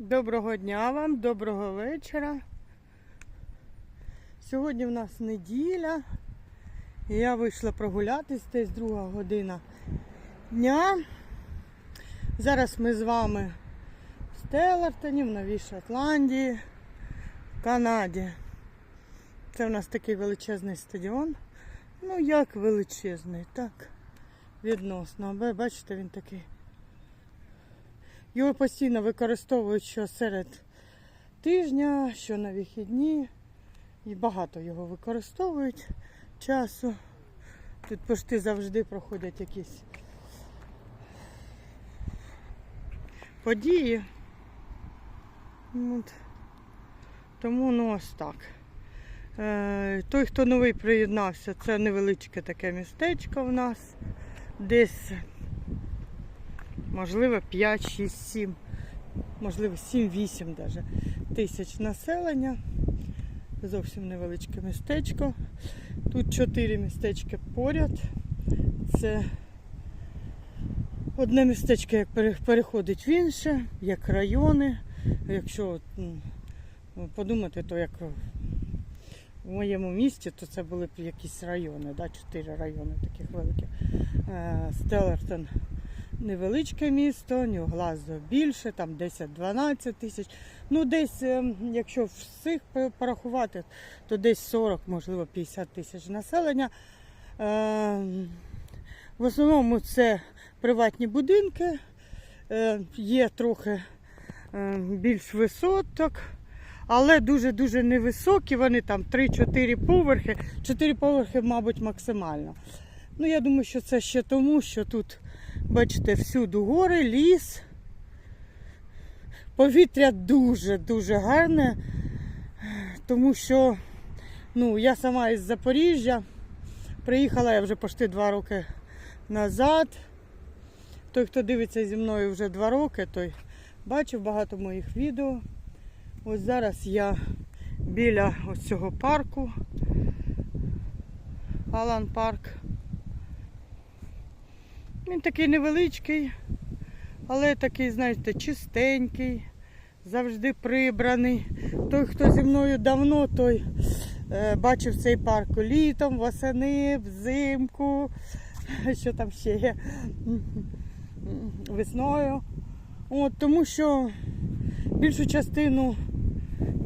Доброго дня вам, доброго вечора. Сьогодні в нас неділя. Я вийшла прогулятись, десь друга година дня. Зараз ми з вами в Стеллартоні, в Новій Шотландії, в Канаді. Це в нас такий величезний стадіон. Ну як величезний, так, відносно. Ви Бачите, він такий. Його постійно використовують що серед тижня, що на вихідні. І багато його використовують часу. Тут пошти завжди проходять якісь події. От. Тому ну ось так. Е, той, хто новий приєднався, це невеличке таке містечко в нас. Десь можливо 5, 6, 7, можливо 7-8 даже тисяч населення. Зовсім невеличке містечко. Тут 4 містечки поряд. Це одне містечко як переходить в інше, як райони. Якщо подумати, то як в моєму місті, то це були б якісь райони, да? 4 райони таких великих. Е, Стеллартон невеличке місто, Ньюглазо більше, там 10-12 тисяч. Ну, десь, ем, якщо всіх порахувати, то десь 40, можливо, 50 тисяч населення. Ем, В основному це приватні будинки, е, є трохи е, більш висоток, але дуже-дуже невисокі. Вони там 3-4 поверхи. 4 поверхи, мабуть, максимально. Ну, я думаю, що це ще тому, що тут, бачите, всюди гори, ліс. Повітря дуже-дуже гарне, тому що ну, я сама із Запоріжжя. Приїхала я вже почти два роки назад. Той, хто дивиться зі мною вже два роки, той бачив багато моїх відео. Ось зараз я біля ось цього парку. Алан Парк. Він такий невеличкий, але такий, знаєте, чистенький, завжди прибраний. Той, хто зі мною давно, той е, бачив цей парк літом, восени, взимку, що там ще є весною. От, тому що більшу частину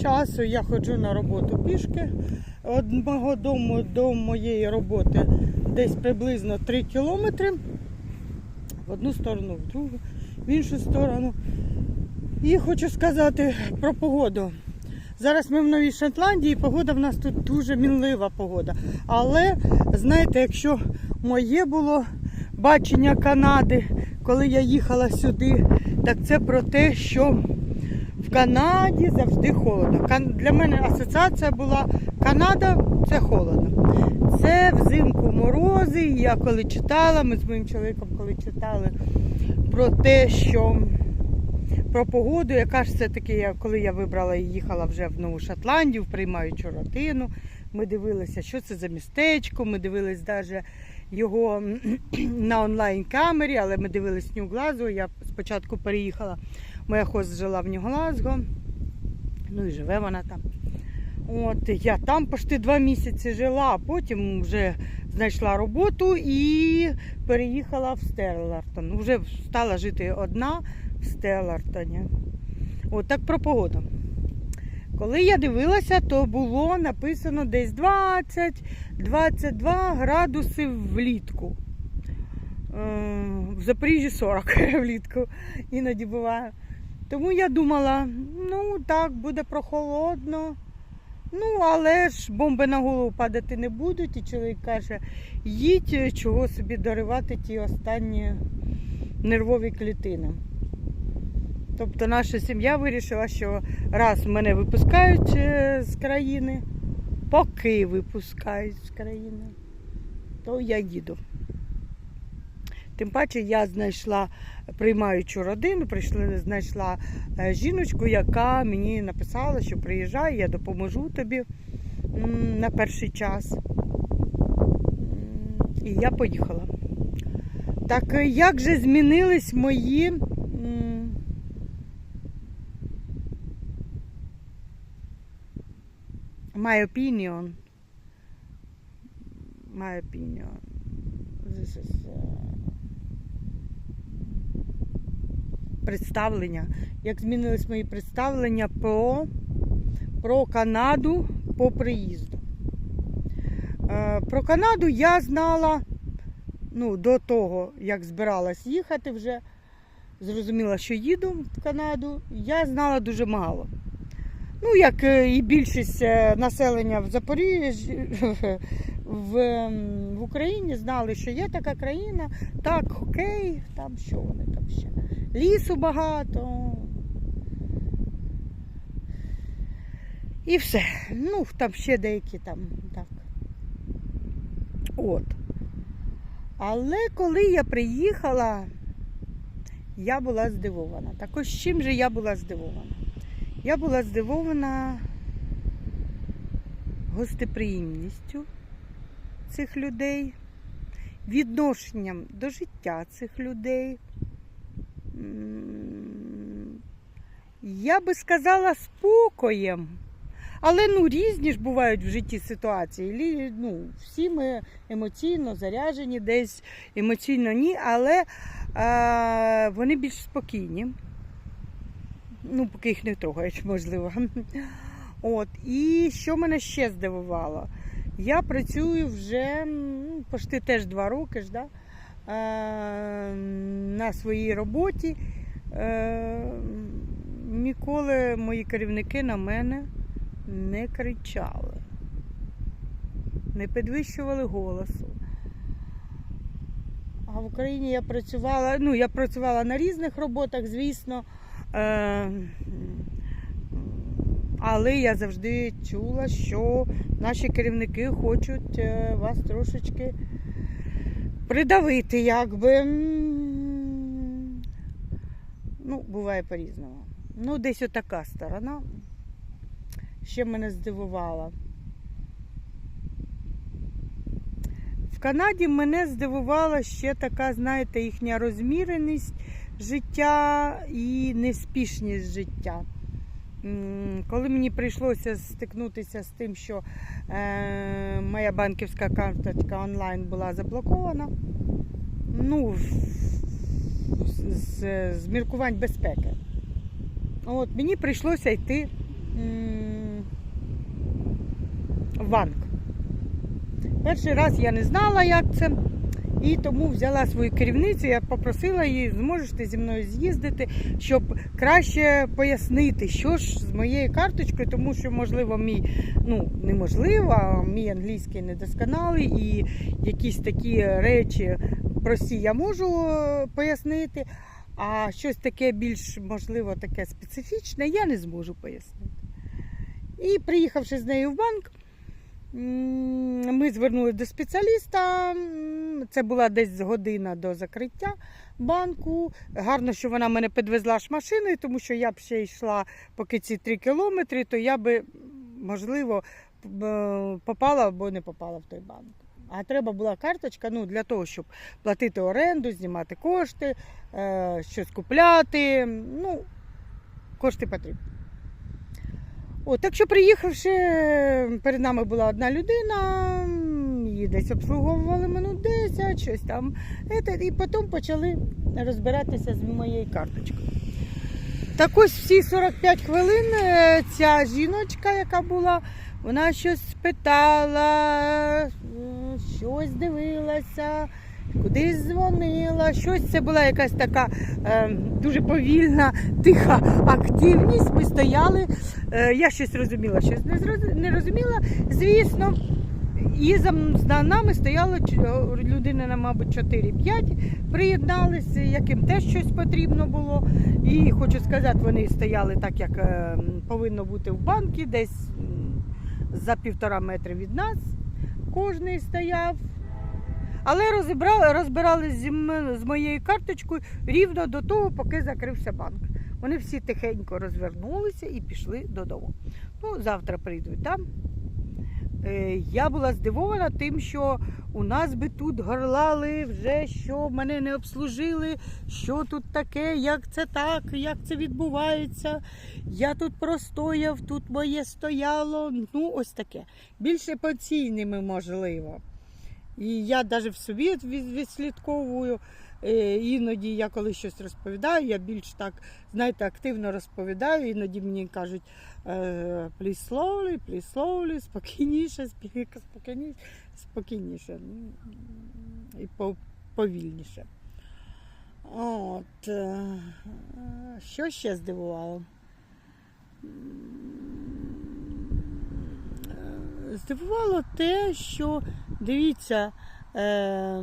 часу я ходжу на роботу пішки. Від мого дому до моєї роботи десь приблизно 3 кілометри. В одну сторону, в другу, в іншу сторону. І хочу сказати про погоду. Зараз ми в Новій Шотландії, погода в нас тут дуже мінлива погода. Але знаєте, якщо моє було бачення Канади, коли я їхала сюди, так це про те, що в Канаді завжди холодно. Для мене асоціація була Канада це холодно. Це взимку морози. І Я коли читала, ми з моїм чоловіком коли читали про те, що про погоду, яка ж все-таки, коли я вибрала і їхала вже в Нову Шотландію, в приймаючу родину, ми дивилися, що це за містечко, ми дивились навіть його на онлайн-камері, але ми дивились Нью-Глазго. Я спочатку переїхала, моя хост жила в Нью-Глазго, ну і живе вона там. От я там почти два місяці жила, а потім вже знайшла роботу і переїхала в Стеллартон. Вже стала жити одна в Стеллартоні. От так про погоду. Коли я дивилася, то було написано десь 20-22 градуси влітку. Е, В Запоріжжі 40 влітку іноді буває. Тому я думала, ну так, буде прохолодно. Ну, але ж бомби на голову падати не будуть. І чоловік каже, їдь, чого собі доривати ті останні нервові клітини. Тобто наша сім'я вирішила, що раз мене випускають е, з країни, поки випускають з країни, то я їду. Тим паче я знайшла приймаючу родину, прийшла, знайшла е, жіночку, яка мені написала, що приїжджай, я допоможу тобі на перший час. І я поїхала. Так е, як же змінились мої my opinion? My opinion. This is... Е, представлення. Як змінились мої представлення про, про Канаду по приїзду. Е, Про Канаду я знала ну, до того, як збиралась їхати вже. Зрозуміла, що їду в Канаду. Я знала дуже мало. Ну, як е, і більшість е, населення в Запоріжжі, в, в Україні знали, що є така країна, так, хокей, там що вони там ще. Лісу багато. І все. Ну, там ще деякі там так. От. Але коли я приїхала, я була здивована. Так ось чим же я була здивована? Я була здивована гостеприємністю цих людей, відношенням до життя цих людей. Я би сказала спокоєм. Але ну різні ж бувають в житті ситуації. Ну, всі ми емоційно заряджені, десь емоційно ні, але е, вони більш спокійні. Ну, поки їх не трогають, можливо. От. І що мене ще здивувало? Я працюю вже м, почти теж два роки ж, да? Е, на своїй роботі. Е, ніколи мої керівники на мене не кричали, не підвищували голосу. А в Україні я працювала, ну, я працювала на різних роботах, звісно. Е, але я завжди чула, що наші керівники хочуть вас трошечки придавити, якби. Ну, буває по-різному. Ну, десь отака сторона ще мене здивувала. В Канаді мене здивувала ще така, знаєте, їхня розміреність життя і неспішність життя. Коли мені прийшлося стикнутися з тим, що е, моя банківська карточка онлайн була заблокована, ну, з, з, з міркувань безпеки. От, мені прийшлося йти в банк. Перший раз я не знала, як це. І тому взяла свою керівницю, я попросила її, зможеш ти зі мною з'їздити, щоб краще пояснити, що ж з моєю карточкою, тому що, можливо, мій, ну, неможливо, мій англійський недосконалий, і якісь такі речі прості я можу е, пояснити, а щось таке більш, можливо, таке специфічне, я не зможу пояснити. І приїхавши з нею в банк, ми звернулися до спеціаліста. Це була десь година до закриття банку. Гарно, що вона мене підвезла ж машиною, тому що я б ще йшла поки ці три кілометри, то я би, можливо, попала або не попала в той банк. А треба була карточка ну, для того, щоб платити оренду, знімати кошти, е, щось купляти. Ну, кошти потрібні. О, так що приїхавши, перед нами була одна людина, її десь обслуговували минут 10, щось там. І потім почали розбиратися з моєю карточкою. Так ось всі 45 хвилин е, ця жіночка, яка була, вона щось питала, е, щось дивилася, кудись дзвонила, щось це була якась така е, дуже повільна, тиха активність. Ми стояли. Е, я щось розуміла, щось не, розуміла. Звісно, і за, нами стояло ч- людини, на, мабуть, 4-5 приєдналися, яким теж щось потрібно було. І хочу сказати, вони стояли так, як е, повинно бути в банку, десь за півтора метри від нас. Кожний стояв. Але розібрали, розбиралися зі з моєю карточкою рівно до того, поки закрився банк. Вони всі тихенько розвернулися і пішли додому. Ну, завтра прийдуть там. Е, Я була здивована тим, що у нас би тут горлали вже, що мене не обслужили, що тут таке, як це так, як це відбувається. Я тут простояв, тут моє стояло. Ну, ось таке. Більше по можливо. І я навіть в собі відслідковую. Е, Іноді я коли щось розповідаю, я більш так, знаєте, активно розповідаю. Іноді мені кажуть е, please slowly, спокійніше, спокійніше, спокійніше ну, і повільніше. От, е, що ще здивувало? Здивувало те, що дивіться, е,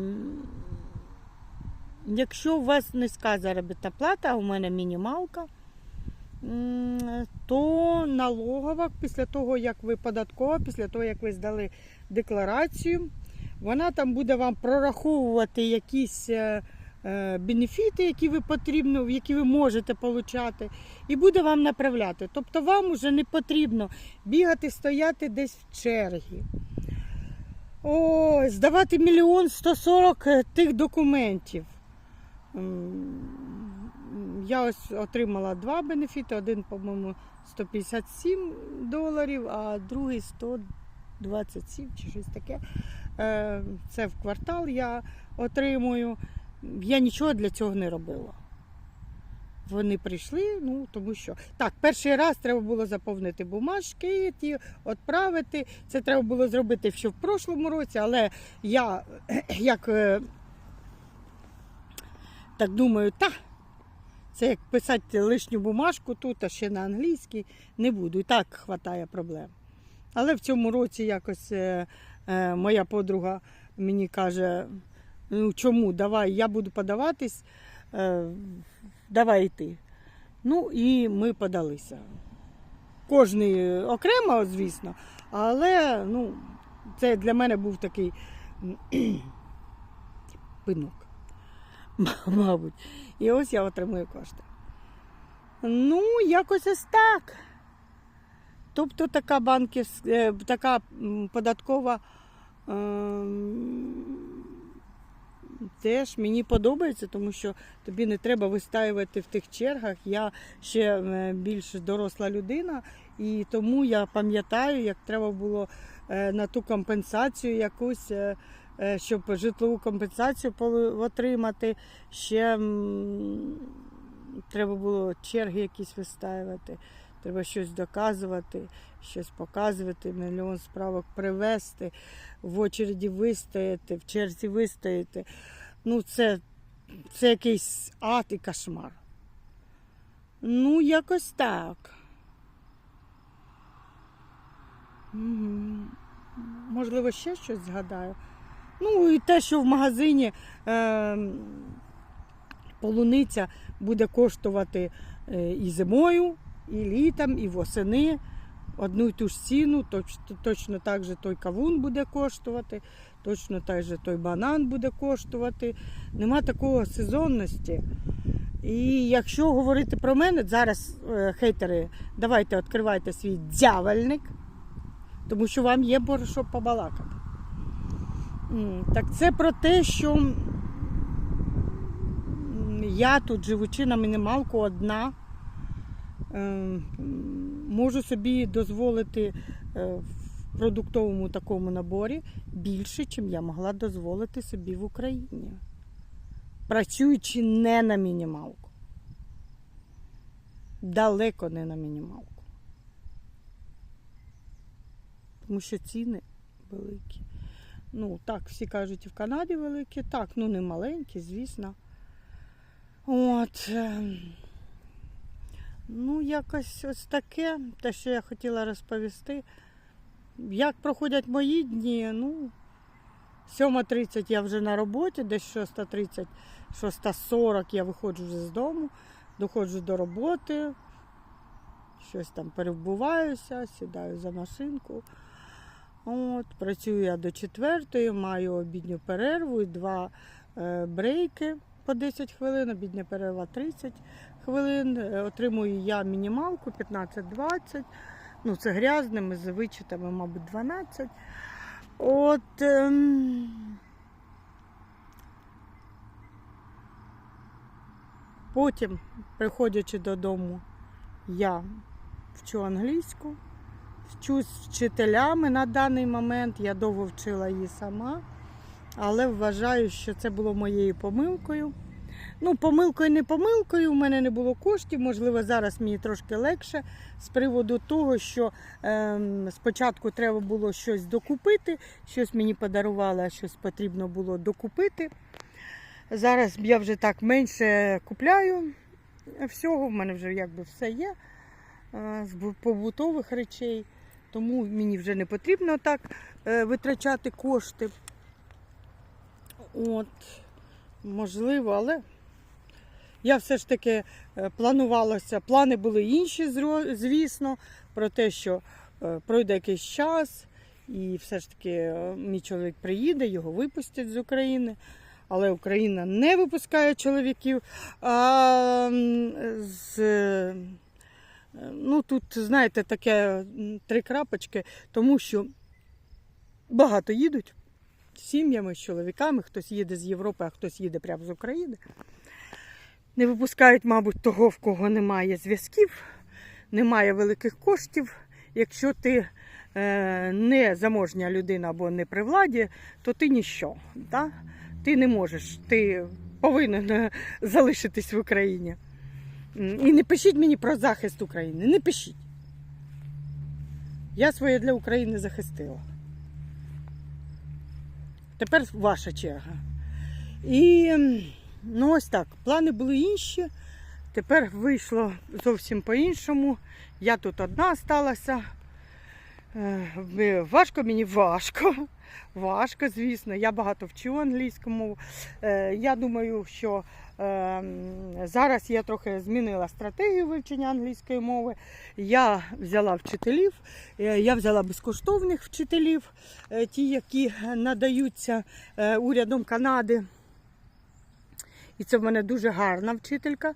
якщо у вас низька заробітна плата, а у мене мінімалка, то налогова після того, як ви податкова, після того, як ви здали декларацію, вона там буде вам прораховувати якісь е, бенефіти, які ви потрібно, які ви можете отримати, і буде вам направляти. Тобто вам вже не потрібно бігати, стояти десь в чергі. Ой, здавати мільйон 140 тих документів. Я ось отримала два бенефіти. Один, по-моєму, 157 доларів, а другий 127 чи щось таке. Е, Це в квартал я отримую. Я нічого для цього не робила. Вони прийшли, ну тому що так, перший раз треба було заповнити бумажки, ті відправити. Це треба було зробити ще в прошлому році, але я як е, так думаю, та це як писати лишню бумажку тут, а ще на англійській не буду. І так хватає проблем. Але в цьому році якось е, е, моя подруга мені каже: ну чому, давай, я буду подаватись, е, давай йти. Ну і ми подалися. Кожний окремо, звісно, але ну, це для мене був такий пинок, мабуть. І ось я отримую кошти. Ну, якось ось так. Тобто така банківська, е, така податкова ем, теж мені подобається, тому що тобі не треба вистаювати в тих чергах. Я ще е, більш доросла людина, і тому я пам'ятаю, як треба було е, на ту компенсацію якусь, е, щоб житлову компенсацію отримати. Ще треба було черги якісь вистаювати. Треба щось доказувати, щось показувати, мільйон справок привезти, в очереді вистояти, в черзі вистояти. Ну, це, це якийсь ад і кошмар. Ну, якось так. Мгм. Можливо, ще щось згадаю. Ну, і те, що в магазині е, полуниця буде коштувати е, і зимою, і літом, і восени. Одну й ту ж ціну, точ, точно так же той кавун буде коштувати, точно так же той банан буде коштувати. Нема такого сезонності. І якщо говорити про мене, зараз е, хейтери, давайте відкривайте свій дзявельник, тому що вам є що побалакати. Так це про те, що я тут, живучи на мінімалку одна, можу собі дозволити е, в продуктовому такому наборі більше, чим я могла дозволити собі в Україні, працюючи не на мінімалку. Далеко не на мінімалку. Тому що ціни великі. Ну, так, всі кажуть, і в Канаді великі, так, ну не маленькі, звісно. От. Ну, якось ось таке, те, що я хотіла розповісти. Як проходять мої дні, ну, 7.30 я вже на роботі, десь 6.30, 6.40 я виходжу вже з дому, доходжу до роботи, щось там перебуваюся, сідаю за машинку. От, працюю я до 4, маю обідню перерву і два е, брейки по 10 хвилин, обідня перерва 30 хвилин. Е, Отримую я мінімалку 15-20. Ну, це грязними, з вичитами, мабуть, 12. От. Ем... Потім, приходячи додому, я вчу англійську, вчусь з вчителями на даний момент. Я довго вчила її сама, але вважаю, що це було моєю помилкою. Ну, помилкою не помилкою, у мене не було коштів. Можливо, зараз мені трошки легше з приводу того, що ем, спочатку треба було щось докупити, щось мені подарували, а щось потрібно було докупити. Зараз я вже так менше купляю всього, в мене вже якби все є е, з побутових речей, тому мені вже не потрібно так е, витрачати кошти. От, можливо, але я все ж таки е, планувалася. Плани були інші, звісно, про те, що е, пройде якийсь час, і все ж таки е, мій чоловік приїде, його випустять з України. Але Україна не випускає чоловіків. А, з, ну, тут, знаєте, таке три крапочки, тому що багато їдуть з сім'ями, з чоловіками, хтось їде з Європи, а хтось їде прямо з України. Не випускають, мабуть, того, в кого немає зв'язків, немає великих коштів. Якщо ти е, не заможня людина або не при владі, то ти ніщо. Да? Ти не можеш, ти повинен е, залишитись в Україні. І не пишіть мені про захист України. Не пишіть. Я своє для України захистила. Тепер ваша черга. І ну ось так, плани були інші. Тепер вийшло зовсім по-іншому. Я тут одна сталася. Е, Важко мені важко. Важко, звісно. Я багато вчу англійську мову. Е, Я думаю, що е, зараз я трохи змінила стратегію вивчення англійської мови. Я взяла вчителів, я взяла безкоштовних вчителів, ті, які надаються урядом Канади. І це в мене дуже гарна вчителька.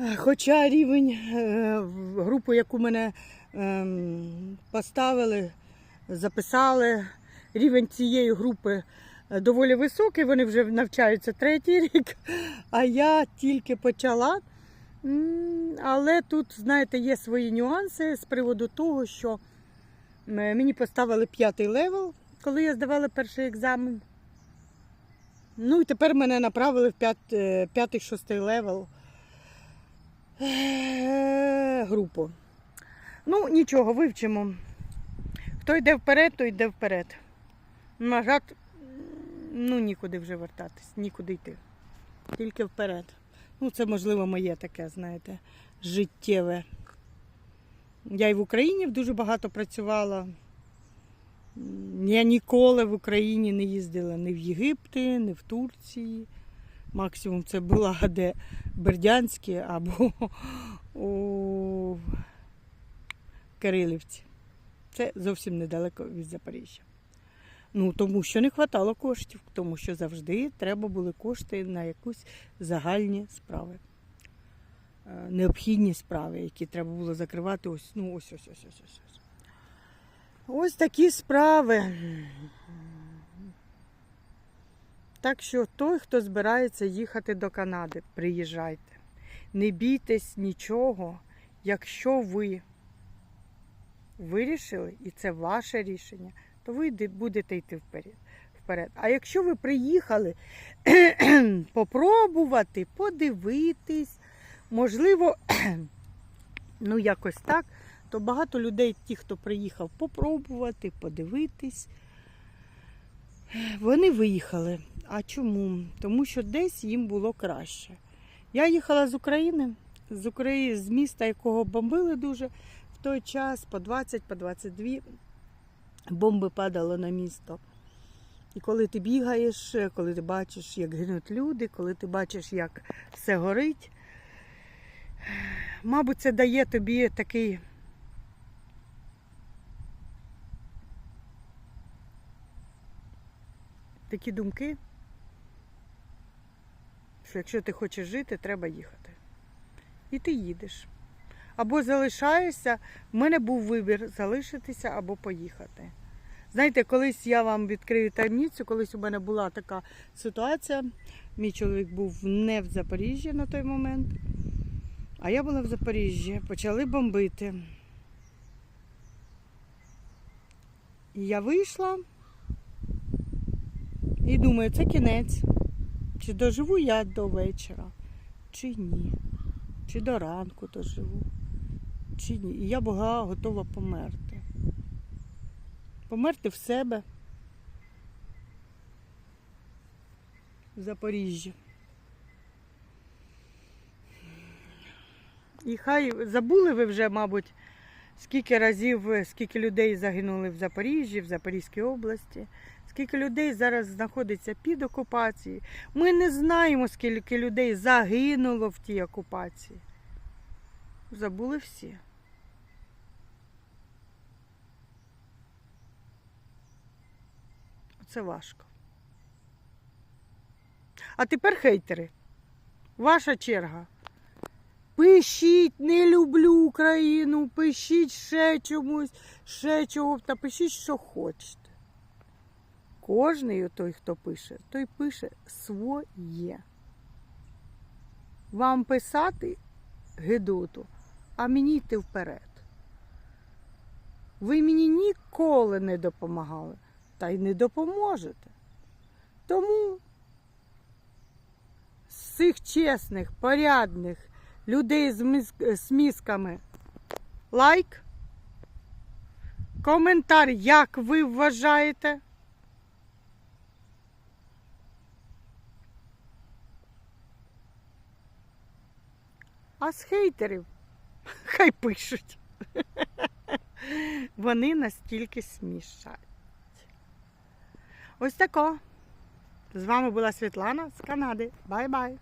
Е, Хоча рівень е, групу, яку мене ем, поставили, записали, рівень цієї групи е, доволі високий, вони вже навчаються третій рік, а я тільки почала. Але тут, знаєте, є свої нюанси з приводу того, що мені поставили п'ятий левел, коли я здавала перший екзамен. Ну і тепер мене направили в п'ят- е, п'ятий-шостий левел е, групу. Ну, нічого, вивчимо. Хто йде вперед, то йде вперед. Назад, ну нікуди вже вертатись, нікуди йти. Тільки вперед. Ну, це, можливо, моє таке, знаєте, життєве. Я і в Україні дуже багато працювала. Я ніколи в Україні не їздила ні в Єгипті, ні в Турції. Максимум це була де Бердянське або у Кирилівці. Це зовсім недалеко від Запоріжжя. Ну, тому що не вистачало коштів, тому що завжди треба були кошти на якусь загальні справи. Е, Необхідні справи, які треба було закривати ось, ну, ось, ось, ось, ось, ось. Ось. Такі справи. Так що той, хто збирається їхати до Канади, приїжджайте. Не бійтесь нічого, якщо ви вирішили, і це ваше рішення, то ви будете йти вперед. А якщо ви приїхали попробувати, подивитись, можливо, ну якось так, то багато людей, ті, хто приїхав попробувати, подивитись, вони виїхали. А чому? Тому що десь їм було краще. Я їхала з України, з України, з міста, якого бомбили дуже в той час, по 20, по 22 бомби падали на місто. І коли ти бігаєш, коли ти бачиш, як гинуть люди, коли ти бачиш, як все горить, мабуть, це дає тобі такий такі думки, що якщо ти хочеш жити, треба їхати. І ти їдеш. або залишаєшся. В мене був вибір залишитися або поїхати. Знаєте, колись я вам відкрию таємницю, колись у мене була така ситуація. Мій чоловік був не в Запоріжжі на той момент, а я була в Запоріжжі. Почали бомбити. І я вийшла і думаю, це кінець. Чи доживу я до вечора, чи ні. Чи до ранку доживу, чи ні. І я була готова померти. Померти в себе в Запоріжжі. І хай забули ви вже, мабуть, скільки разів, е, скільки людей загинули в Запоріжжі, в Запорізькій області, скільки людей зараз знаходиться під окупацією. Ми не знаємо, скільки людей загинуло в тій окупації. Забули всі. Це важко. А тепер хейтери. Ваша черга. Пишіть, не люблю Україну, пишіть ще чомусь, ще чого, та пишіть, що хочете. Кожний той, хто пише, той пише своє. Вам писати гидоту, а мені йти вперед. Ви мені ніколи не допомагали, та й не допоможете. Тому з цих чесних, порядних людей з, міз- з мізками лайк, коментар, як ви вважаєте. А з хейтерів хай пишуть. Вони настільки смішать. Ось тако. З вами була Світлана з Канади. Бай-бай!